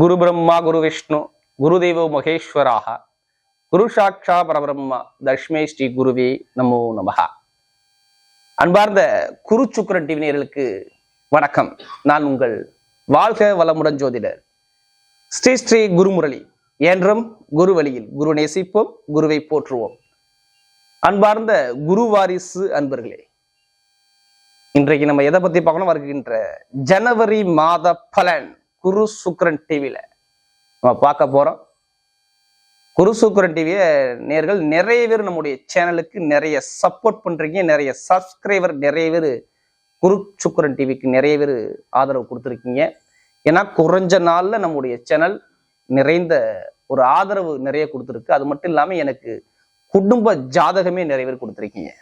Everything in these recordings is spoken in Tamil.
குரு பிரம்மா குரு விஷ்ணு குருதேவோ மகேஸ்வராக குரு சாட்சா பரபிரம்மா தஷ்மே ஸ்ரீ குருவே நமோ நமகா அன்பார்ந்த குரு சுக்கரன் டிவி வணக்கம். நான் உங்கள் வாழ்க வளமுடன் ஜோதிடர் ஸ்ரீ ஸ்ரீ குருமுரளி. என்றும் குரு வழியில் குரு நேசிப்போம் குருவை போற்றுவோம். அன்பார்ந்த குரு வாரிசு அன்பர்களே இன்றைக்கு நம்ம எதை பத்தி பார்க்கணும்? வருகின்ற ஜனவரி மாத பலன். குரு சுக்ரன் டிவியில் நம்ம பார்க்க போகிறோம் குரு சுக்ரன் டிவியை நேர்கள் நிறைய பேர் நம்முடைய சேனலுக்கு நிறைய சப்போர்ட் பண்ணுறீங்க நிறைய சப்ஸ்கிரைபர் நிறைய பேர் குரு சுக்ரன் டிவிக்கு நிறைய பேர் ஆதரவு கொடுத்துருக்கீங்க. ஏன்னா குறைஞ்ச நாளில் நம்முடைய சேனல் நிறைந்த ஒரு ஆதரவு நிறைய கொடுத்துருக்கு. அது மட்டும் இல்லாமல் எனக்கு குடும்ப ஜாதகமே நிறைய பேர் கொடுத்துருக்கீங்க.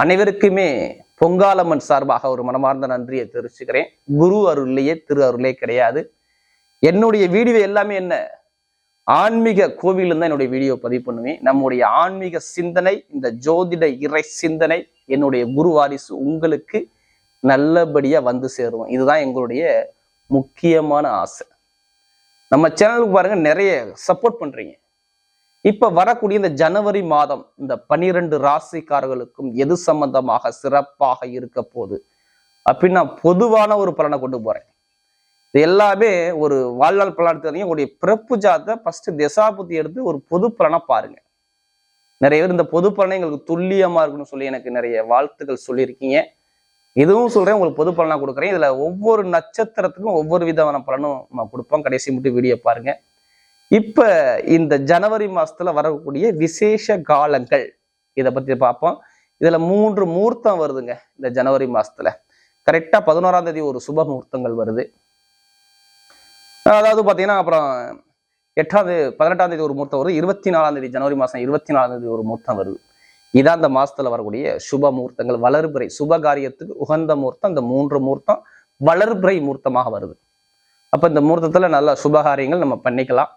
அனைவருக்குமே பொங்காலம்மன் சார்பாக ஒரு மனமார்ந்த நன்றியை தெரிவிச்சுக்கிறேன். குரு அருள்லையே திரு அருளே கிடையாது. என்னுடைய வீடியோ எல்லாமே என்ன? ஆன்மீக கோவிலில் தான் என்னுடைய வீடியோ பதிவு பண்ணுவேன். நம்முடைய ஆன்மீக சிந்தனை இந்த ஜோதிட இறை சிந்தனை என்னுடைய குரு வாரிசு உங்களுக்கு நல்லபடியாக வந்து சேருவோம் இதுதான் எங்களுடைய முக்கியமான ஆசை. நம்ம சேனலுக்கு பாருங்க நிறைய சப்போர்ட் பண்றீங்க. இப்ப வரக்கூடிய இந்த ஜனவரி மாதம் இந்த பனிரெண்டு ராசிக்காரர்களுக்கும் எது சம்பந்தமாக சிறப்பாக இருக்க போகுது? அப்படின்னு நான் பொதுவான ஒரு பலனை கொண்டு போறேன். இது எல்லாமே ஒரு வாழ்நாள் பலன் தெரியும் உங்களுடைய பிறப்பு ஜாத்தை ஃபர்ஸ்ட் திசாபுத்தி எடுத்து ஒரு பொது பலனை பாருங்க. நிறைய பேர் இந்த பொது பலனை எங்களுக்கு துல்லியமா இருக்குன்னு சொல்லி எனக்கு நிறைய வாழ்த்துக்கள் சொல்லியிருக்கீங்க. இதுவும் சொல்றேன் உங்களுக்கு பொது பலனா கொடுக்குறேன். இதுல ஒவ்வொரு நட்சத்திரத்துக்கும் ஒவ்வொரு விதமான பலனும் நம்ம கொடுப்போம். கடைசி மட்டும் வீடியோ பாருங்க. இப்போ இந்த ஜனவரி மாதத்தில் வரக்கூடிய விசேஷ காலங்கள் இதை பற்றி பார்ப்போம். இதில் மூன்று முகூர்த்தம் வருதுங்க இந்த ஜனவரி மாசத்துல. கரெக்டாக பதினோராம் தேதி ஒரு சுப முகூர்த்தங்கள் வருது. அதாவது பார்த்தீங்கன்னா அப்புறம் எட்டாவது பதினெட்டாம் தேதி ஒரு முகூர்த்தம் வருது. இருபத்தி நாலாம் தேதி ஜனவரி மாதம் இருபத்தி நாலாம் தேதி ஒரு முகூர்த்தம் வருது. இதான் அந்த மாசத்துல வரக்கூடிய சுப முகூர்த்தங்கள் வளர்பிறை சுப காரியத்துக்கு உகந்த முகூர்த்தம். இந்த மூன்று முகூர்த்தம் வளர்பிறை முகூர்த்தமாக வருது. அப்போ இந்த முகூர்த்தத்தில் நல்ல சுபகாரியங்கள் நம்ம பண்ணிக்கலாம்.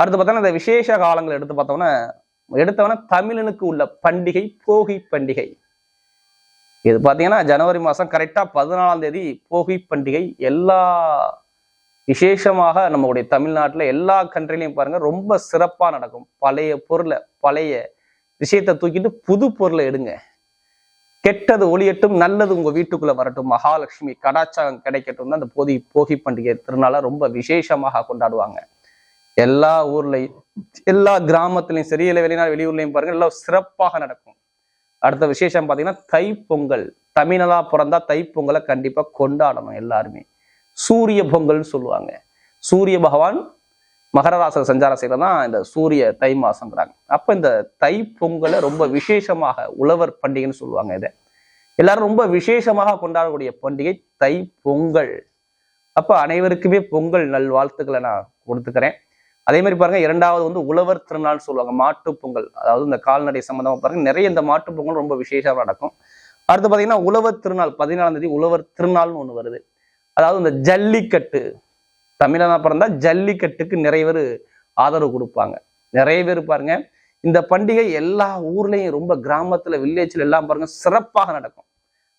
அடுத்து பார்த்தோன்னா இந்த விசேஷ காலங்கள் எடுத்து பார்த்தோம்னா எடுத்தவன தமிழனுக்கு உள்ள பண்டிகை போகி பண்டிகை. இது பார்த்தீங்கன்னா ஜனவரி மாதம் கரெக்டாக பதினாலாம் தேதி போகி பண்டிகை. எல்லா விசேஷமாக நம்மளுடைய தமிழ்நாட்டில் எல்லா கண்ட்ரிலையும் பாருங்க ரொம்ப சிறப்பாக நடக்கும். பழைய பொருளை பழைய விஷயத்தை தூக்கிட்டு புது பொருளை எடுங்க. கெட்டது ஒளியட்டும் நல்லது உங்கள் வீட்டுக்குள்ளே வரட்டும். மகாலட்சுமி கடாச்சாரம் கிடைக்கட்டும் தான் அந்த போதி போகி பண்டிகை திருநாளை ரொம்ப விசேஷமாக கொண்டாடுவாங்க. எல்லா ஊர்லையும் எல்லா கிராமத்துலயும் சரி இல்லை வெளிநாடு வெளியூர்லையும் பாருங்க எல்லாம் சிறப்பாக நடக்கும். அடுத்த விசேஷம் பார்த்தீங்கன்னா தைப்பொங்கல். பொங்கல் தமிழனா பிறந்தா தைப்பொங்கலை கண்டிப்பாக கொண்டாடணும் எல்லாருமே. சூரிய பொங்கல்னு சொல்லுவாங்க. சூரிய பகவான் மகர ராச சஞ்சார செய்யறது தான் இந்த சூரிய தை மாசங்கிறாங்க அப்போ இந்த தை பொங்கலை ரொம்ப விசேஷமாக உழவர் பண்டிகைன்னு சொல்லுவாங்க இதை. எல்லாரும் ரொம்ப விசேஷமாக கொண்டாடக்கூடிய பண்டிகை தை பொங்கல் அப்போ அனைவருக்குமே பொங்கல் நல்வாழ்த்துக்களை நான் கொடுத்துக்கிறேன். அதே மாதிரி பாருங்க இரண்டாவது வந்து உழவர் திருநாள் சொல்லுவாங்க மாட்டு பொங்கல். அதாவது இந்த கால்நடை சம்பந்தமா பாருங்க நிறைய இந்த மாட்டு பொங்கல் ரொம்ப விசேஷமா நடக்கும். அடுத்து பாத்தீங்கன்னா உழவர் திருநாள் பதினாலாம் தேதி உழவர் திருநாள்னு ஒண்ணு வருது. அதாவது இந்த ஜல்லிக்கட்டு தமிழனா பிறந்தா ஜல்லிக்கட்டுக்கு நிறைய பேர் ஆதரவு கொடுப்பாங்க. நிறைய பேர் பாருங்க இந்த பண்டிகை எல்லா ஊர்லயும் ரொம்ப கிராமத்துல வில்லேஜ்ல எல்லாம் பாருங்க சிறப்பாக நடக்கும்.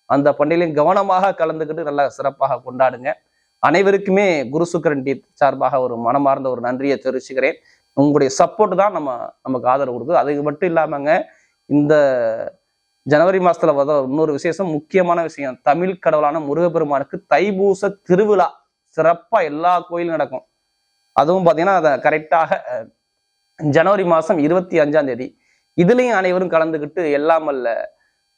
அந்த பண்டிகையிலையும் கவனமாக கலந்துக்கிட்டு நல்லா சிறப்பாக கொண்டாடுங்க. அனைவருக்குமே குரு சுக்கரன் டீத் சார்பாக ஒரு மனமார்ந்த ஒரு நன்றியை தெரிவிச்சுக்கிறேன். உங்களுடைய சப்போர்ட் தான் நம்ம நமக்கு ஆதரவு கொடுக்குது. அதுக்கு மட்டும் இல்லாமங்க இந்த ஜனவரி மாதத்தில் வர இன்னொரு விசேஷம் முக்கியமான விஷயம் தமிழ் கடவுளான முருகப்பெருமானுக்கு தைபூச திருவிழா. சிறப்பாக எல்லா கோயிலும் நடக்கும். அதுவும் பார்த்தீங்கன்னா அதை கரெக்டாக ஜனவரி மாதம் இருபத்தி அஞ்சாம் தேதி. இதுலேயும் அனைவரும் கலந்துக்கிட்டு எல்லாம் அல்ல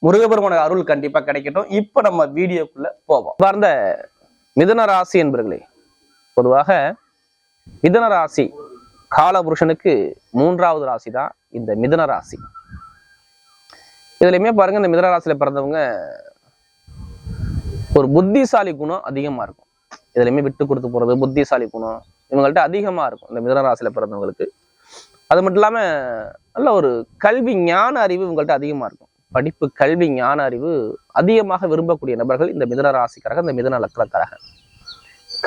முருகப்பெருமான அருள் கண்டிப்பாக கிடைக்கட்டும். இப்போ நம்ம வீடியோக்குள்ளே போவோம். பார்ந்த மிதன ராசி என்பர்களே பொதுவாக மிதன ராசி காலபுருஷனுக்கு மூன்றாவது ராசி தான் இந்த மிதன ராசி. இதுலயுமே பாருங்க இந்த மிதன ராசியில பிறந்தவங்க ஒரு புத்திசாலி குணம் அதிகமா இருக்கும். இதுலையுமே விட்டு கொடுத்து போறது புத்திசாலி குணம் இவங்கள்ட்ட அதிகமா இருக்கும் இந்த மிதன ராசியில பிறந்தவங்களுக்கு. அது மட்டும் இல்லாம நல்ல ஒரு கல்வி ஞான அறிவு இவங்கள்ட்ட அதிகமா இருக்கும். படிப்பு கல்வி ஞான அறிவு அதிகமாக விரும்பக்கூடிய நபர்கள் இந்த மிதன ராசிக்காரங்க இந்த மிதன லக்கணக்காரங்க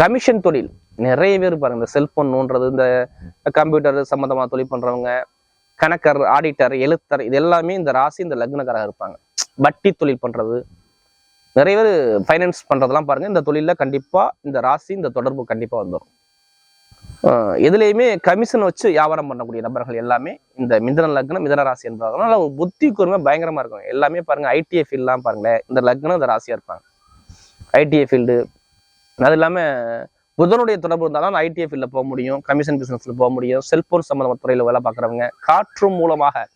கமிஷன் தொழில். நிறைய பேர் பாருங்க இந்த செல்போன் நோன்றது இந்த கம்ப்யூட்டர் சம்மந்தமாக தொழில் பண்ணுறவங்க கணக்கர் ஆடிட்டர் எழுத்தர் இது எல்லாமே இந்த ராசி இந்த லக்னக்காரங்க இருப்பாங்க. வட்டி தொழில் பண்ணுறது நிறைய பேர் ஃபைனான்ஸ் பண்ணுறதெல்லாம் பாருங்கள் இந்த தொழிலில் கண்டிப்பாக இந்த ராசி இந்த தொடர்பு கண்டிப்பாக வந்துடும் எதுலேயுமே கமிஷன் வச்சு வியாபாரம் பண்ணக்கூடிய நபர்கள் எல்லாமே இந்த மிதன லக்னம் மிதன ராசி என்பவர்கள். அதனால் ஒரு புத்தி கூர்மை பயங்கரமாக இருக்கும். எல்லாமே பாருங்கள் ஐடிஐ ஃபீல்டெலாம் பாருங்களேன். இந்த லக்னம் இந்த ராசியாக இருப்பாங்க. ஐடிஐ ஃபீல்டு அது இல்லாமல் புதனுடைய தொடர்பு இருந்தாலும் ஐடிஐ ஃபீல்டில் போக முடியும். கமிஷன் பிஸ்னஸில் போக முடியும். செல்போன் சம்மந்தமான துறையில் வேலை பார்க்குறவங்க காற்று மூலமாக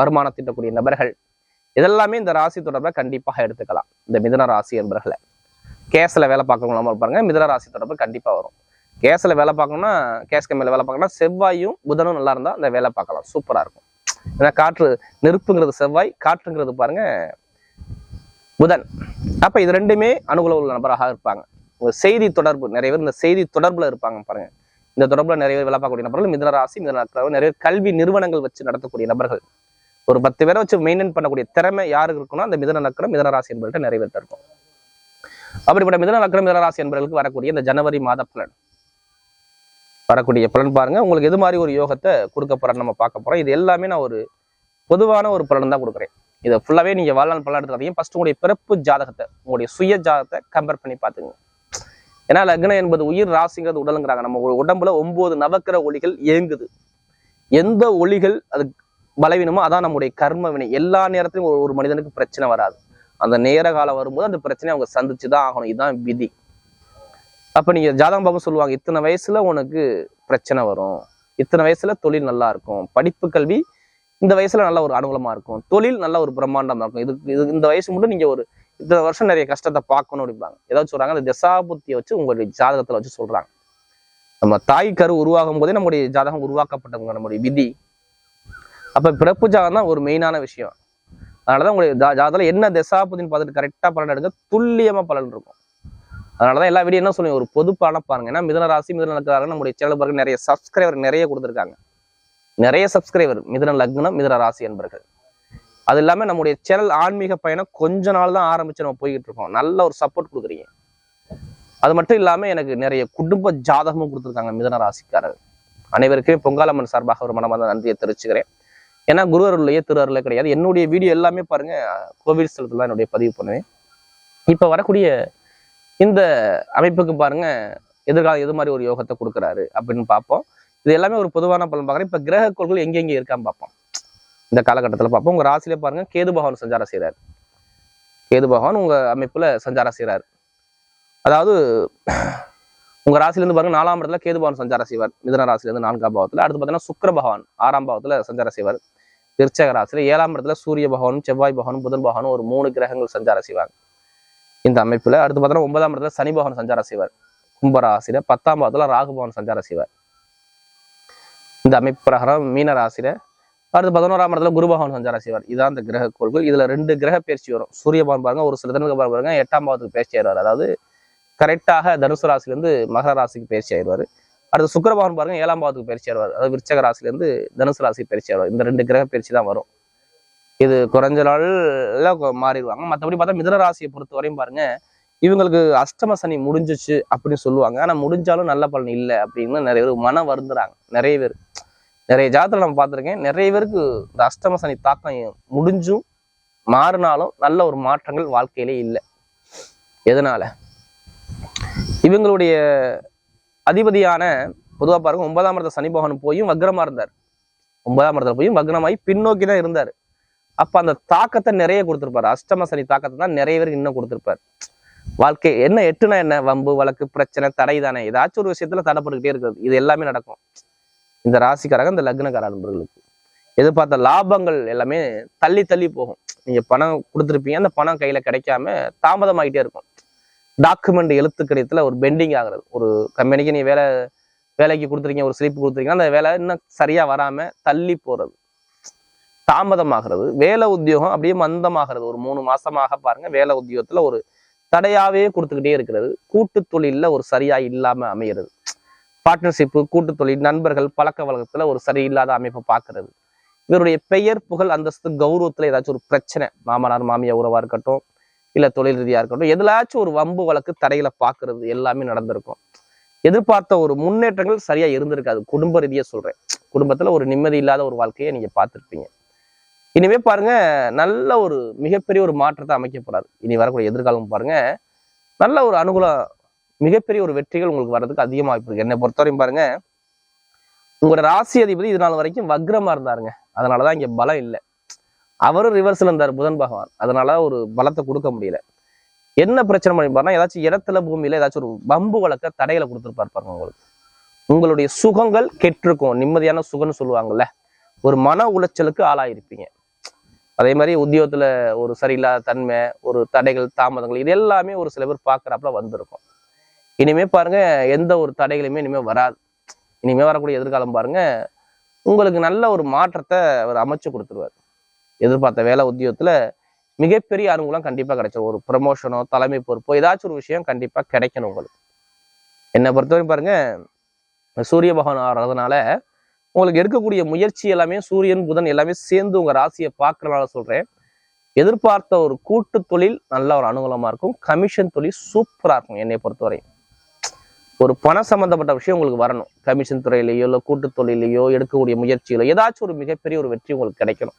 வருமானம் திட்டக்கூடிய நபர்கள் இதெல்லாமே இந்த ராசி தொடர்பை கண்டிப்பாக எடுத்துக்கலாம். இந்த மிதன ராசி என்பர்களை கேஸில் வேலை பார்க்குறவங்களாம இருப்பாங்க மிதன ராசி தொடர்பு கண்டிப்பாக வரும். கேஸ்ல வேலை பார்க்கணும்னா கேஸ் கம்மியில் வேலை பார்க்கணும்னா செவ்வாயும் புதனும் நல்லா இருந்தா அந்த வேலை பார்க்கலாம். சூப்பரா இருக்கும். ஏன்னா காற்று நெருப்புங்கிறது செவ்வாய் காற்றுங்கிறது பாருங்க புதன். அப்ப இது ரெண்டுமே அனுகூல உள்ள நபராக இருப்பாங்க. செய்தி தொடர்பு நிறைய பேர் இந்த செய்தி தொடர்புல இருப்பாங்க பாருங்க. இந்த தொடர்புல நிறைய பேர் வேலை பார்க்கக்கூடிய நபர்கள் மிதன ராசி மிதன நிறைய பேர் கல்வி நிறுவனங்கள் வச்சு நடத்தக்கூடிய நபர்கள். ஒரு பத்து பேரை வச்சு மெயின்டைன் பண்ணக்கூடிய திறமை யாருக்கு இருக்குன்னா அந்த மிதன நக்கரம் மிதன ராசி என்பவர்கிட்ட நிறைய பேர்ட்ட இருக்கும். அப்படிப்பட்ட மிதன நக்கரம் மிதன ராசி என்பவர்களுக்கு வரக்கூடிய இந்த ஜனவரி மாத பலன். வரக்கூடிய பலன் பாருங்க. உங்களுக்கு எது மாதிரி ஒரு யோகத்தை கொடுக்க போறேன்னு நம்ம பார்க்க போறோம். இது எல்லாமே நான் ஒரு பொதுவான ஒரு பலன் தான் கொடுக்குறேன். இதை ஃபுல்லாவே நீங்க வாழ்நாள் பலன் எடுத்துக்காதீங்க ஃபர்ஸ்ட் உங்களுடைய பிறப்பு ஜாதகத்தை உங்களுடைய சுய ஜாதகத்தை கம்பேர் பண்ணி பார்த்துங்க. ஏன்னா லக்னம் என்பது உயிர் ராசிங்கிறது உடலுங்கிறாங்க. நம்ம உடம்புல ஒன்பது நவக்கிர ஒளிகள் இயங்குது. எந்த ஒளிகள் அது பலவீனமோ அதான் நம்முடைய கர்ம வினை. எல்லா நேரத்திலும் ஒரு ஒரு மனிதனுக்கு பிரச்சனை வராது. அந்த நேர காலம் வரும்போது அந்த பிரச்சனையை அவங்க சந்திச்சு தான் ஆகணும். இதுதான் விதி. அப்போ நீங்கள் ஜாதகம் பாபு சொல்லுவாங்க இத்தனை வயசில் உனக்கு பிரச்சனை வரும். இத்தனை வயசில் தொழில் நல்லா இருக்கும். படிப்பு கல்வி இந்த வயசில் நல்ல ஒரு அனுகூலமாக இருக்கும். தொழில் நல்ல ஒரு பிரம்மாண்டமாக இருக்கும். இதுக்கு இது இந்த வயசு மட்டும் நீங்கள் ஒரு இத்தனை வருஷம் நிறைய கஷ்டத்தை பார்க்கணும் அப்படிம்பாங்க. ஏதாவது சொல்கிறாங்க அந்த தசாபுத்தியை வச்சு உங்களுடைய ஜாதகத்தில் வச்சு சொல்கிறாங்க நம்ம தாய் கரு உருவாகும் போதே நம்முடைய ஜாதகம் உருவாக்கப்பட்டவங்க நம்முடைய விதி. அப்போ பிறப்பு ஜாதகம் தான் ஒரு மெயினான விஷயம். அதனாலதான் உங்களுடைய ஜா- என்ன தசாபுத்தின்னு பார்த்துட்டு கரெக்டாக பலன் எடுங்க. துல்லியமாக பலன் இருக்கும். அதனாலதான் எல்லா வீடியோ என்ன சொல்லுங்க ஒரு பொதுப்பான பாருங்க. ஏன்னா மிதன ராசி மிதன லக்னம் நம்முடைய சேனல் பாருங்க நிறைய சப்ஸ்கிரைபர் நிறைய கொடுத்துருக்காங்க. நிறைய சப்ஸ்கிரைபர் மிதன லக்னம் மிதன ராசி என்பர்கள் அது இல்லாம நம்முடைய சேனல் ஆன்மீக பயணம் கொஞ்ச நாள் தான் ஆரம்பிச்சு நம்ம போய்கிட்டு இருக்கோம். நல்ல ஒரு சப்போர்ட் கொடுக்குறீங்க. அது மட்டும் இல்லாம எனக்கு நிறைய குடும்ப ஜாதகமும் கொடுத்துருக்காங்க மிதன ராசிக்காரர் அனைவருக்குமே பொங்காலம்மன் சார்பாக ஒரு மனமார்ந்த நன்றியை தெரிவிச்சுக்கிறேன். ஏன்னா குரு அருள்லையே திரு அருளே கிடையாது. என்னுடைய வீடியோ எல்லாமே பாருங்க கோவில் ஸ்தலத்துல தான் என்னுடைய பதிவு பண்ணுவேன். இப்ப வரக்கூடிய இந்த அமைப்புக்கு பாருங்க எதிர்காலம் எது மாதிரி ஒரு யோகத்தை கொடுக்குறாரு அப்படின்னு பார்ப்போம். இது எல்லாமே ஒரு பொதுவான பலன் பார்க்குறேன். இப்ப கிரக கோள்கள் எங்கெங்கே இருக்கான்னு பார்ப்போம். இந்த காலகட்டத்தில் பார்ப்போம். உங்க ராசியில பாருங்க கேது பகவான் சஞ்சாரம் செய்கிறார் கேது பகவான் உங்க அமைப்புல சஞ்சாரம் செய்கிறார் அதாவது உங்க ராசிலேருந்து பாருங்க நாலாம் இடத்துல கேது பகவான் சஞ்சாரம் செய்வார். மிதன ராசிலேருந்து நான்காம் பாவத்துல அடுத்து பார்த்தீங்கன்னா சுக்கர பகவான் ஆறாம் பாவத்தில் சஞ்சாரம் செய்வார். விருச்சக ராசியில் ஏழாம் இடத்துல சூரிய பகவானும் செவ்வாய் பகவானும் புதன் பகவானும் ஒரு மூணு கிரகங்கள் சஞ்சாரம் செய்வாங்க. இந்த அமைப்புல. அடுத்து பார்த்தோன்னா ஒன்பதாம் இடத்துல சனி பகவான் சஞ்சாரம் செய்வார். கும்பராசியில பத்தாம் பாவத்துல ராகு பகவான் சஞ்சாரம் செய்வார். இந்த அமைப்பு பிரகாரம் மீன ராசியில. அடுத்து பதினோராம் இடத்துல குரு பகவான் சஞ்சாரம் செய்வார். இதான் இந்த கிரக கோள்கள். இதுல ரெண்டு கிரக பயிற்சி வரும். சூரிய பகவான் பாருங்க ஒரு சில தினத்துக்கு பாருங்க எட்டாம் பாவத்துக்கு பயிற்சி ஆயிடுவார். அதாவது கரெக்டாக தனுசு ராசிலேருந்து மகர ராசிக்கு பயிற்சி ஆயிடுவார். அடுத்து சுக்கிர பகவான் பாருங்க ஏழாம் பாவத்துக்கு பயிற்சி ஆயிடுவார். அதாவது விருச்சக ராசிலேருந்து தனுசு ராசிக்கு பயிற்சி ஆயிடுவார். இந்த ரெண்டு கிரக பயிற்சி தான் வரும். இது குறைஞ்ச நாள்ல மாறிடுவாங்க. மற்றபடி பார்த்தா மிதன ராசியை பொறுத்த வரையும் பாருங்க இவங்களுக்கு அஷ்டம சனி முடிஞ்சிச்சு அப்படின்னு சொல்லுவாங்க. ஆனால் முடிஞ்சாலும் நல்ல பலன் இல்லை அப்படின்னு நிறைய பேர் மனம் வருந்துறாங்க. நிறைய பேர். நிறைய ஜாதகத்தில் நம்ம பார்த்துருக்கேன் நிறைய பேருக்கு இந்த அஷ்டம சனி தாக்கம் முடிஞ்சும் மாறினாலும் நல்ல ஒரு மாற்றங்கள் வாழ்க்கையிலே இல்லை. எதனால? இவங்களுடைய அதிபதியான பொதுவாக பாருங்க ஒன்பதாம் இடத்த சனி பகவான் போயும் வக்ரமா இருந்தார். ஒன்பதாம் இடத்துல போயும் வக்ரமாகி பின்னோக்கி தான் இருந்தார். அப்போ அந்த தாக்கத்தை நிறைய கொடுத்துருப்பாரு. அஷ்டம சனி தாக்கத்தை தான் நிறைய பேருக்கு இன்னும் கொடுத்துருப்பாரு. வாழ்க்கை என்ன எட்டுனா என்ன? வம்பு வழக்கு பிரச்சனை தடை தானே. ஏதாச்சும் ஒரு விஷயத்துல தடைப்பட்டுக்கிட்டே இருக்கிறது. இது எல்லாமே நடக்கும். இந்த ராசிக்காரங்க இந்த லக்னக்கார நண்பர்களுக்கு. எதிர்பார்த்த லாபங்கள் எல்லாமே தள்ளி தள்ளி போகும். நீங்க பணம் கொடுத்துருப்பீங்க. அந்த பணம் கையில கிடைக்காம தாமதமாகிட்டே இருக்கும். டாக்குமெண்ட் எழுத்து கடிதத்துல ஒரு பெண்டிங் ஆகுறது. ஒரு கம்பெனிக்கு நீ வேலை வேலைக்கு கொடுத்துருக்கீங்க ஒரு ஸ்லிப் கொடுத்துருக்கீங்கன்னா அந்த வேலை இன்னும் சரியா வராம தள்ளி போறது. தாமதமாகிறது. வேலை உத்தியோகம் அப்படியே மந்தமாகிறது. ஒரு மூணு மாசமாக பாருங்க வேலை உத்தியோகத்துல ஒரு தடையாவே கொடுத்துக்கிட்டே இருக்கிறது. கூட்டு தொழிலில் ஒரு சரியா இல்லாம அமைகிறது பார்ட்னர்ஷிப்பு கூட்டு தொழில் நண்பர்கள் பழக்க வழக்கத்துல ஒரு சரியில்லாத அமைப்பை பார்க்கறது. இவருடைய பெயர் புகழ் அந்தஸ்து கௌரவத்துல ஏதாச்சும் ஒரு பிரச்சனை மாமனார் மாமியார் உறவா இருக்கட்டும் இல்ல தொழில் ரீதியா இருக்கட்டும் எதுலாச்சும் ஒரு வம்பு வழக்கு தடையில பார்க்கறது எல்லாமே நடந்திருக்கும். எதிர்பார்த்த ஒரு முன்னேற்றங்கள் சரியா இருந்திருக்காது. குடும்ப ரீதியா சொல்றேன். குடும்பத்துல ஒரு நிம்மதி இல்லாத ஒரு வாழ்க்கையை நீங்க பார்த்துருப்பீங்க. இனிமே பாருங்க நல்ல ஒரு மிகப்பெரிய ஒரு மாற்றத்தை அமைக்க போறாரு. இனி வரக்கூடிய எதிர்காலம் பாருங்க நல்ல ஒரு அனுகூலம் மிகப்பெரிய ஒரு வெற்றிகள் உங்களுக்கு வர்றதுக்கு அதிகமாக வாய்ப்பு இருக்கு என்னை பொறுத்தவரையும் பாருங்க உங்களோட ராசி அதிபதி இது நாள் வரைக்கும் வக்ரமா இருந்தாருங்க. அதனாலதான் இங்க பலம் இல்லை. அவரும் ரிவர்ஸ்ல இருந்தார் புதன் பகவான். அதனால ஒரு பலத்தை கொடுக்க முடியல. என்ன பிரச்சனை பண்ணிப்பாருன்னா ஏதாச்சும் இடத்துல பூமியில ஏதாச்சும் ஒரு பம்பு வழக்க தடையில கொடுத்துருப்பாரு பாருங்க உங்களுக்கு. உங்களுடைய சுகங்கள் கெட்டிருக்கும். நிம்மதியான சுகம்னு சொல்லுவாங்கல்ல ஒரு மன உளைச்சலுக்கு ஆளாயிருப்பீங்க. அதே மாதிரி உத்தியோகத்தில் ஒரு சரியில்லாத தன்மை ஒரு தடைகள் தாமதங்கள் இது எல்லாமே ஒரு சில பேர் பார்க்குறாப்புல வந்திருக்கும். இனிமேல் பாருங்க எந்த ஒரு தடைகளுமே இனிமேல் வராது. இனிமேல் வரக்கூடிய எதிர்காலம் பாருங்கள் உங்களுக்கு நல்ல ஒரு மாற்றத்தை அவர் அமைச்சு கொடுத்துருவார். எதிர்பார்த்த வேலை உத்தியோகத்தில் மிகப்பெரிய அனுகூலம் கண்டிப்பாக கிடைச்சிடும் ஒரு ப்ரமோஷனோ தலைமை பொறுப்போ ஏதாச்சும் ஒரு விஷயம் கண்டிப்பாக கிடைக்கணும் உங்களுக்கு. என்னை பொறுத்தவரைக்கும் பாருங்க சூரிய பகவான் ஆடுறதுனால உங்களுக்கு எடுக்கக்கூடிய முயற்சி எல்லாமே சூரியன் புதன் எல்லாமே சேர்ந்து உங்க ராசியை பார்க்கறனால சொல்றேன். எதிர்பார்த்த ஒரு கூட்டு தொழில் நல்ல ஒரு அனுகூலமா இருக்கும். கமிஷன் தொழில் சூப்பரா இருக்கும் என்னை பொறுத்தவரை. ஒரு பண சம்பந்தப்பட்ட விஷயம் உங்களுக்கு வரணும். கமிஷன் துறையிலேயோ இல்லை கூட்டு தொழிலையோ எடுக்கக்கூடிய முயற்சியிலோ ஏதாச்சும் ஒரு மிகப்பெரிய ஒரு வெற்றி உங்களுக்கு கிடைக்கணும்.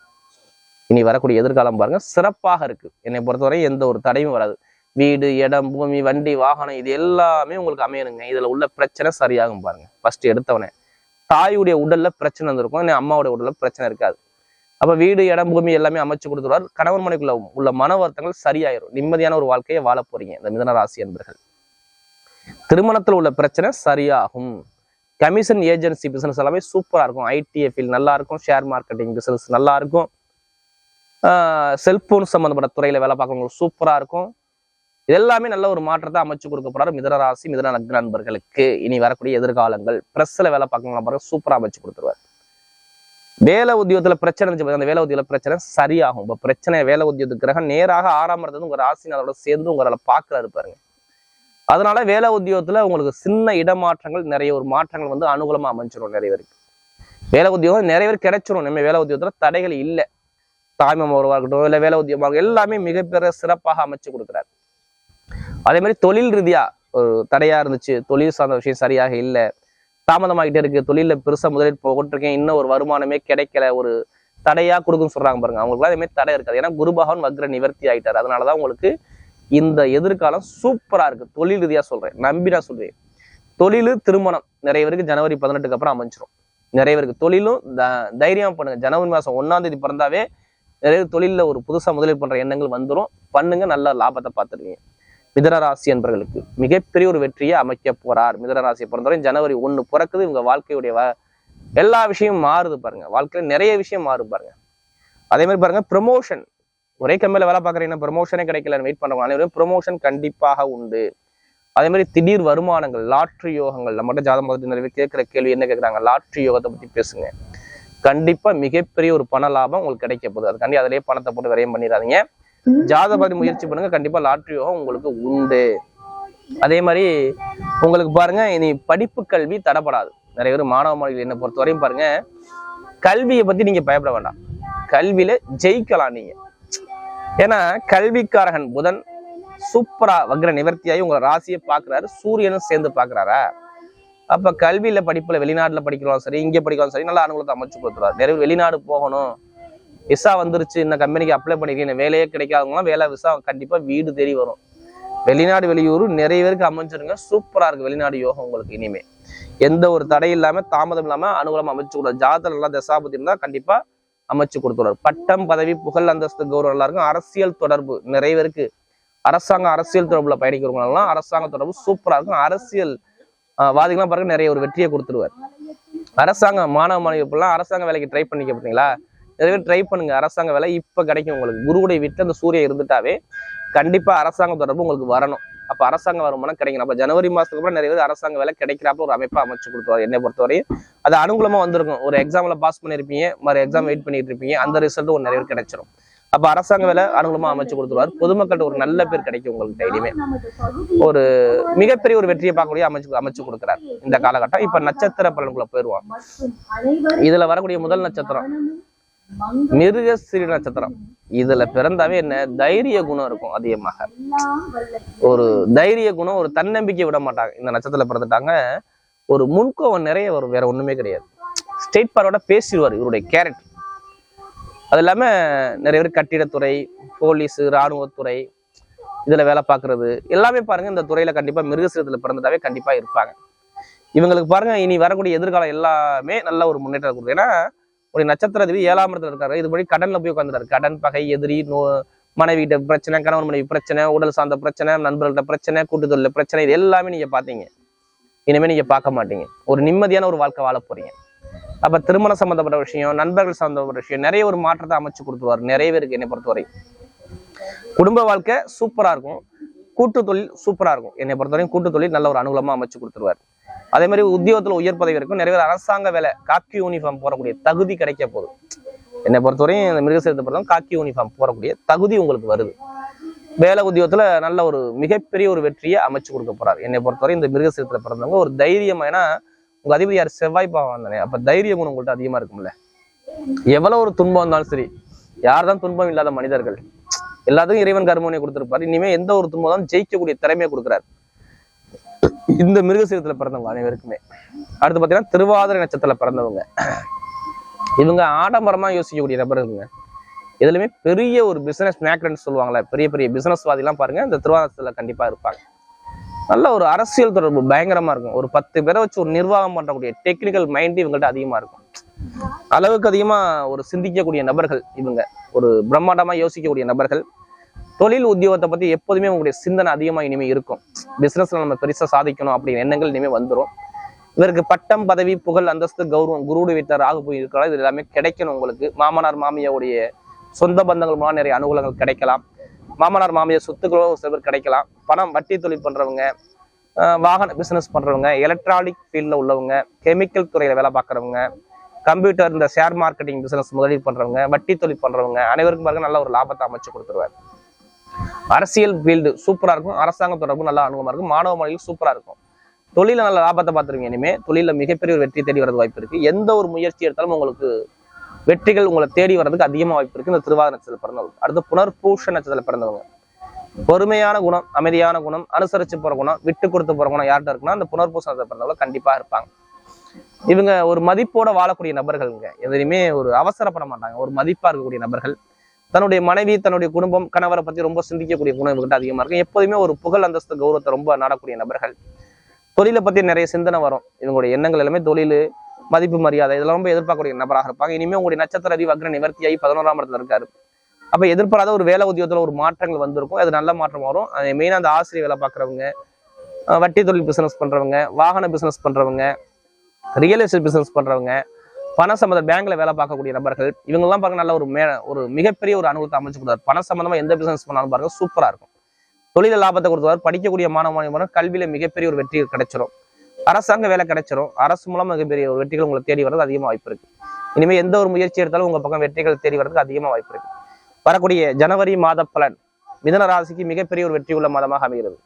இனி வரக்கூடிய எதிர்காலம் பாருங்க சிறப்பாக இருக்கு. என்னை பொறுத்தவரை எந்த ஒரு தடையும் வராது. வீடு இடம் பூமி வண்டி வாகனம் இது எல்லாமே உங்களுக்கு அமையணுங்க. இதுல உள்ள பிரச்சனை சரியாகும் பாருங்க. ஃபர்ஸ்ட் எடுத்தவனே தாயுடைய உடல்ல பிரச்சனை இருந்திருக்கும் அம்மாவுடைய உடல்ல பிரச்சனை இருக்காது. அப்ப வீடு இடம் பூமி எல்லாமே அமைச்சு கொடுத்துருவார். கணவன் மனைக்குள்ள உள்ள மன வருத்தங்கள் சரியாயிரும். நிம்மதியான ஒரு வாழ்க்கையை வாழ போறீங்க இந்த மிதன ராசி என்பர்கள் திருமணத்தில் உள்ள பிரச்சனை சரியாகும். கமிஷன் ஏஜென்சி பிசினஸ் எல்லாமே சூப்பரா இருக்கும். ஐடிஎஃபில் நல்லா இருக்கும். ஷேர் மார்க்கெட்டிங் பிசினஸ் நல்லா இருக்கும். செல்போன் சம்பந்தப்பட்ட துறையில வேலை பார்க்கறவங்களுக்கு சூப்பரா இருக்கும். இது எல்லாமே நல்ல ஒரு மாற்றத்தை அமைச்சு கொடுக்க போறாரு மிதன ராசி மிதன லக்ன நண்பர்களுக்கு. இனி வரக்கூடிய எதிர்காலங்கள் பிரஸ்ல வேலை பார்க்கலாம் பாருங்க சூப்பரா அமைச்சு கொடுத்துருவார். வேலை உத்தியோகத்துல பிரச்சனை இருந்துச்சு அந்த வேலை உத்தியோகத்துல பிரச்சனை சரியாகும். இப்ப பிரச்சனை வேலை உத்தியோக கிரகம் நேராக ஆறாம் இடத்துல உங்க ராசினாரோட சேர்ந்து உங்களால் பாக்குறாரு பாருங்க. அதனால வேலை உத்தியோகத்துல உங்களுக்கு சின்ன இடமாற்றங்கள் நிறைய ஒரு மாற்றங்கள் வந்து அனுகூலமா அமைஞ்சிடும் நிறைய பேருக்கு. வேலை உத்தியோகம் நிறைய பேர் கிடைச்சிரும். நம்ம வேலை உத்தியோகத்துல தடைகள் இல்லை. தாய்மாமா உறவா இருக்கட்டும் இல்லை வேலை உத்தியோகமாக எல்லாமே மிகப்பெரிய சிறப்பாக அமைச்சு கொடுக்குறாரு. அதே மாதிரி தொழில் ரீதியா ஒரு தடையா இருந்துச்சு. தொழில் சார்ந்த விஷயம் சரியாக இல்லை. தாமதமாகிட்டே இருக்கு. தொழில பெருசா முதலீடு போட்டிருக்கேன் இன்னும் ஒரு வருமானமே கிடைக்கல. ஒரு தடையா கொடுக்குன்னு சொல்றாங்க பாருங்க. அவங்களுக்குலாம் அதே மாதிரி தடை இருக்காது. ஏன்னா குருபகவன் வக்ர நிவர்த்தி ஆயிட்டார். அதனாலதான் உங்களுக்கு இந்த எதிர்காலம் சூப்பரா இருக்கு. தொழில் ரீதியா சொல்றேன். நம்பி நான் சொல்றேன். தொழில் திருமணம். நிறைய பேருக்கு ஜனவரி பதினெட்டுக்கு அப்புறம் அமைஞ்சிரும். நிறைய பேருக்கு தொழிலும் த- தைரியம் பண்ணுங்க. ஜனவரி மாசம் ஒன்னாம் தேதி பிறந்தாவே நிறைய பேர் ஒரு புதுசா முதலீடு பண்ற எண்ணங்கள் வந்துடும் பண்ணுங்க. நல்ல லாபத்தை பார்த்துருவீங்க. மிதனராசி என்பவர்களுக்கு மிகப்பெரிய ஒரு வெற்றியை அமைக்க போறார். மிதனராசியை பொறுத்தவரை ஜனவரி ஒன்று பிறக்குது. இவங்க வாழ்க்கையுடைய எல்லா விஷயமும் மாறுது பாருங்க. வாழ்க்கையில நிறைய விஷயம் மாறுது பாருங்க. அதே மாதிரி பாருங்க ப்ரமோஷன் ஒரே கம்பெனில வேலை பார்க்குறீங்கன்னா ப்ரமோஷனே கிடைக்கல. வெயிட் பண்ணுறவங்க அனைவரும் ப்ரமோஷன் கண்டிப்பாக உண்டு. அதே மாதிரி திடீர் வருமானங்கள் லாட்ரி யோகங்கள் நம்மகிட்ட ஜாதகம் பார்த்துட்டு நிறைய கேட்குற கேட்கிற கேள்வி என்ன கேட்குறாங்க? லாட்ரி யோகத்தை பத்தி பேசுங்க. கண்டிப்பா மிகப்பெரிய ஒரு பண லாபம் உங்களுக்கு கிடைக்க போகுது. அதுக்காண்டி அதிலேயே பணத்தை போட்டு விரயம் பண்ணிடாதீங்க. ஜாதபாதி முயற்சி பண்ணுங்க. கண்டிப்பா லாட்ரி யோகம் உங்களுக்கு உண்டு. அதே மாதிரி உங்களுக்கு பாருங்க இனி படிப்பு கல்வி தடப்படாது. நிறைய பேர் மாணவ மாணவிகள் என்ன பொறுத்த வரையும் பாருங்க கல்வியை பத்தி நீங்க பயப்பட வேண்டாம். கல்வியில ஜெயிக்கலாம் நீங்க. ஏன்னா கல்விக்காரகன் புதன் சூப்பரா வக்ர நிவர்த்தியாகி உங்களை ராசியை பாக்குறாரு சூரியனும் சேர்ந்து பாக்குறாரா அப்ப கல்வியில படிப்புல வெளிநாட்டுல படிக்கிறோம் சரி இங்க படிக்கிறோம் சரி நல்ல அனுகூலத்தை அமைச்சு கொடுத்துருவாரு. நிறைய வெளிநாடு போகணும். விசா வந்துருச்சு இந்த கம்பெனிக்கு அப்ளை பண்ணிருக்கேன் வேலையே கிடைக்காதவங்களாம் வேலை விசா கண்டிப்பாக வீடு தேடி வரும். வெளிநாடு வெளியூர் நிறைய பேருக்கு அமைஞ்சிருங்க. சூப்பராக இருக்குது வெளிநாடு யோகம் உங்களுக்கு இனிமே. எந்த ஒரு தடை இல்லாமல் தாமதம் இல்லாமல் அனுகூலமாக அமைச்சு கொடுத்தாரு ஜாதகம் நல்லா தசாபதி இருந்தால் கண்டிப்பாக அமைச்சு கொடுத்துருவார். பட்டம் பதவி புகழ் அந்தஸ்து கௌரவம் நல்லா இருக்கும். அரசியல் தொடர்பு நிறைய பேருக்கு. அரசாங்க அரசியல் தொடர்பில் பயணிக்கிறவங்களெல்லாம் அரசாங்க தொடர்பு சூப்பராக இருக்கும். அரசியல் ஆஹ் வாதிகள்லாம் பாருங்க நிறைய ஒரு வெற்றியை கொடுத்துருவார். அரசாங்க மாணவ மாணவிகள்லாம் அரசாங்க வேலைக்கு ட்ரை பண்ணிக்க பார்த்தீங்களா நிறைய பேர் ட்ரை பண்ணுங்க. அரசாங்க வேலை இப்ப கிடைக்கும் உங்களுக்கு. குருவுடைய வீட்டில் அந்த சூரியன் இருந்துட்டாவே கண்டிப்பா அரசாங்க தொடர்பு உங்களுக்கு வரணும். அப்ப அரசாங்க வருமானம் கிடைக்கணும். அப்போ ஜனவரி மாசத்துக்கு அப்புறம் நிறைய பேர் அரசாங்க வேலை கிடைக்கிறாப்ப ஒரு அமைப்பா அமைச்சு கொடுத்துருவாரு. என்னை பொறுத்தவரையும் அது அனுகூலமாக வந்திருக்கும். ஒரு எக்ஸாம்ல பாஸ் பண்ணிருப்பீங்க. மறு எக்ஸாம் வெயிட் பண்ணிட்டு இருப்பீங்க. அந்த ரிசல்ட் ஒரு நிறைய பேர் கிடைச்சிரும். அப்ப அரசாங்க வேலை அனுகூலமாக அமைச்சு கொடுத்துருவார். பொதுமக்கள்கிட்ட ஒரு நல்ல பேர் கிடைக்கும் உங்களுக்கு டெய்லியுமே ஒரு மிகப்பெரிய ஒரு வெற்றியை பார்க்கக்கூடிய அமைச்சு அமைச்சு கொடுக்குறாரு. இந்த காலகட்டம். இப்ப நட்சத்திர பலன்களை போயிடுவான் இதுல வரக்கூடிய முதல் நட்சத்திரம். மிருகசிரி நட்சத்திரம். இதுல பிறந்தாவே என்ன? தைரிய குணம் இருக்கும் அதிகமாக. ஒரு தைரிய குணம் ஒரு தன்னம்பிக்கை விட மாட்டாங்க. இந்த நட்சத்திரத்துல பிறந்துட்டாங்க. ஒரு முன்கோவம் நிறைய வரும். வேற ஒண்ணுமே கிடையாது. ஸ்டேட் பார்வோட பேசிடுவார் இவருடைய கேரக்டர் அது இல்லாம நிறைய பேர் கட்டிடத்துறை போலீஸ் இராணுவத்துறை இதுல வேலை பார்க்கறது எல்லாமே பாருங்க இந்த துறையில கண்டிப்பா மிருகசீரத்துல பிறந்துட்டாவே கண்டிப்பா இருப்பாங்க. இவங்களுக்கு பாருங்க இனி வரக்கூடிய எதிர்காலம் எல்லாமே நல்ல ஒரு முன்னேற்றம் கொடுக்கும். ஏன்னா ஒரு நட்சத்திர அதிபதி ஏழாம் இடத்துல இருக்காரு. இதுபடி கடன்ல போய் உட்காந்துறாரு கடன் பகை எதிரி நோ மனைவிட்ட பிரச்சனை கணவன் மனைவி பிரச்சனை உடல் சார்ந்த பிரச்சனை நண்பர்கள்ட்ட பிரச்சனை கூட்டுத்தொழில பிரச்சனை இது எல்லாமே நீங்க பாத்தீங்க. இனிமே நீங்க பார்க்க மாட்டீங்க. ஒரு நிம்மதியான ஒரு வாழ்க்கை வாழ போறீங்க. அப்ப திருமணம் சம்பந்தப்பட்ட விஷயம் நண்பர்கள் சம்பந்தப்பட்ட விஷயம் நிறைய ஒரு மாற்றத்தை அமைச்சு கொடுத்துருவாரு. நிறைய பேருக்கு என்னை பொறுத்தவரை. குடும்ப வாழ்க்கை சூப்பரா இருக்கும். கூட்டு தொழில் சூப்பரா இருக்கும். என்னை பொறுத்தவரைக்கும் கூட்டு தொழில் நல்ல ஒரு அனுகூலமா அமைச்சு கொடுத்துருவாரு. அதே மாதிரி உத்தியோகத்துல உயர் பதவி இருக்கும். நிறைய பேர் அரசாங்க வேலை காக்கி யூனிஃபார்ம் போடக்கூடிய தகுதி கிடைக்க போகுது. என்னை பொறுத்தவரையும் இந்த மிருகசீரத்தை பொறுத்தவரை காக்கி யூனிஃபார்ம் போடக்கூடிய தகுதி உங்களுக்கு வருது. வேலை உத்தியோகத்துல நல்ல ஒரு மிகப்பெரிய ஒரு வெற்றியை அமைச்சு கொடுக்க போறாரு. என்னை பொறுத்தவரை இந்த மிருகசீரத்துல பிறந்தவங்க ஒரு தைரியம் ஏன்னா உங்க அதிபதி யார்? செவ்வாய் பாவம் தானே. அப்ப தைரிய குணம் உங்கள்ட்ட அதிகமா இருக்கும்ல. எவ்வளவு ஒரு துன்பம் வந்தாலும் சரி யார்தான் துன்பம் இல்லாத மனிதர்கள் எல்லாத்துக்கும் இறைவன் கர்மோனியை கொடுத்திருப்பாரு. இனிமே எந்த ஒரு துன்பம் தான் ஜெயிக்கக்கூடிய திறமையை கொடுக்குறாரு. இந்த மிருகசீரத்தில் பிறந்தவங்க அனைவருக்குமே. அடுத்து பார்த்தீங்கன்னா திருவாதிரை நட்சத்திரத்தில் பிறந்தவங்க. இவங்க ஆடம்பரமாக யோசிக்கக்கூடிய நபர்களுங்க இதுலயுமே பெரிய ஒரு பிசினஸ் மேக்ரன் சொல்லுவாங்களே பெரிய பெரிய பிசினஸ்வாதிலாம் பாருங்கள் பாருங்க இந்த திருவாதிரத்தில் கண்டிப்பாக இருப்பாங்க. நல்ல ஒரு அரசியல் தொடர்பு பயங்கரமாக இருக்கும். ஒரு பத்து பேரை வச்சு ஒரு நிர்வாகம் பண்ணக்கூடிய டெக்னிக்கல் மைண்டு இவங்கள்ட்ட அதிகமாக இருக்கும். அளவுக்கு அதிகமாக ஒரு சிந்திக்கக்கூடிய நபர்கள் இவங்க. ஒரு பிரம்மாண்டமாக யோசிக்கக்கூடிய நபர்கள். தொழில் உத்தியோகத்தை பத்தி எப்போதுமே உங்களுடைய சிந்தனை அதிகமா இனிமே இருக்கும். பிசினஸ்ல நம்ம பெருசா சாதிக்கணும் அப்படிங்கிற எண்ணங்கள் இனிமே வந்துடும் இவருக்கு பட்டம் பதவி புகழ் அந்தஸ்து கௌரவம் குருடு வீட்டார் ஆக போய் இருக்கலாம் இது எல்லாமே கிடைக்கணும் உங்களுக்கு. மாமனார் மாமியாவுடைய சொந்த பந்தங்கள் மூலம் நிறைய அனுகூலங்கள் கிடைக்கலாம். மாமனார் மாமியார் சொத்துக்களோ சில பேர் கிடைக்கலாம். பணம் வட்டி தொழில் பண்றவங்க வாகன பிசினஸ் பண்றவங்க எலக்ட்ரானிக் ஃபீல்டில் உள்ளவங்க கெமிக்கல் துறையில வேலை பார்க்குறவங்க கம்ப்யூட்டர் இந்த ஷேர் மார்க்கெட்டிங் பிசினஸ் முதலீடு பண்றவங்க வட்டி தொழில் பண்றவங்க அனைவருக்கும் பாருங்க நல்ல ஒரு லாபத்தை அமைச்சு கொடுத்துருவார். அரசியல் ஃபீல்டு சூப்பராக இருக்கும். அரசாங்க தொடர்பு நல்லா அனுபவமாக இருக்கும். மாணவ மாணவிகள் சூப்பராக இருக்கும். தொழில நல்ல லாபத்தை பார்த்துருவீங்க இனிமே. தொழிலில் மிகப்பெரிய ஒரு வெற்றி தேடி வரது வாய்ப்பு இருக்குது எந்த ஒரு முயற்சி எடுத்தாலும் உங்களுக்கு வெற்றிகள் உங்களை தேடி வர்றதுக்கு அதிகமாக வாய்ப்பு இருக்குது இந்த திருவாத நட்சத்திரத்தில் பிறந்தவங்க. அடுத்து புனர்பூஷ நட்சத்திரத்தில் பிறந்தவங்க. பொறுமையான குணம் அமைதியான குணம் அனுசரித்து போகிற குணம் விட்டு கொடுத்து போகிற குணம் யார்கிட்ட இருக்குன்னா அந்த புனர்பூச நட்சத்திரத்தில் பிறந்தவங்க கண்டிப்பாக இருப்பாங்க. இவங்க ஒரு மதிப்போட வாழக்கூடிய நபர்கள்ங்க. எதுலையுமே ஒரு அவசரப்பட மாட்டாங்க. ஒரு மதிப்பாக இருக்கக்கூடிய நபர்கள். தன்னுடைய மனைவி தன்னுடைய குடும்பம் கணவரை பத்தி ரொம்ப சிந்திக்கக்கூடிய குணம் இவங்ககிட்ட அதிகமா இருக்கும் எப்போதுமே ஒரு புகழ் அந்தஸ்து கௌரவத்தை ரொம்ப நாடக்கூடிய நபர்கள். தொழிலை பத்தி நிறைய சிந்தனை வரும். இவங்களுடைய எண்ணங்கள் எல்லாமே தொழில் மதிப்பு மரியாதை இதெல்லாம் ரொம்ப எதிர்பார்க்கக்கூடிய நபராக இருப்பாங்க. இனிமே உங்களுடைய நட்சத்திர அறிவு வக்ர நிவர்த்தியாகி பதினோராம் இடத்துல இருக்காரு. அப்ப எதிர்பாராத ஒரு வேலை உத்தியோகத்துல ஒரு மாற்றங்கள் வந்திருக்கும். அது நல்ல மாற்றம் வரும். மெயினாக அந்த ஆசிரியர் வேலை பார்க்குறவங்க வட்டி தொழில் பிசினஸ் பண்றவங்க வாகன பிசினஸ் பண்றவங்க ரியல் எஸ்டேட் பிசினஸ் பண்றவங்க பண சம்பந்த பேங்க்ல வேலை பார்க்கக்கூடிய நபர்கள் இவங்கெல்லாம் பாருங்க நல்ல ஒரு மே ஒரு மிகப்பெரிய ஒரு அனுகூலத்தை அமைச்சு கொடுத்தாரு. பண சம்பந்தமா எந்த பிசினஸ் பண்ணாலும் பாருங்க சூப்பரா இருக்கும். தொழில லாபத்தை கொடுத்தவர் படிக்கக்கூடிய மாணவ மாணவர்கள் கல்வியில மிகப்பெரிய ஒரு வெற்றி கிடைச்சிரும். அரசாங்க வேலை கிடைச்சிடும் அரசு மூலம் மிகப்பெரிய ஒரு வெற்றிகள் உங்களை தேடி வர்றது அதிகமா வாய்ப்பு இருக்கு. இனிமே எந்த ஒரு முயற்சி எடுத்தாலும் உங்க பக்கம் வெற்றிகள் தேடி வர்றதுக்கு அதிகமா வாய்ப்பு இருக்கு. வரக்கூடிய ஜனவரி மாத பலன் மிதன ராசிக்கு மிகப்பெரிய ஒரு வெற்றி உள்ள மாதமாக அமைகிறது.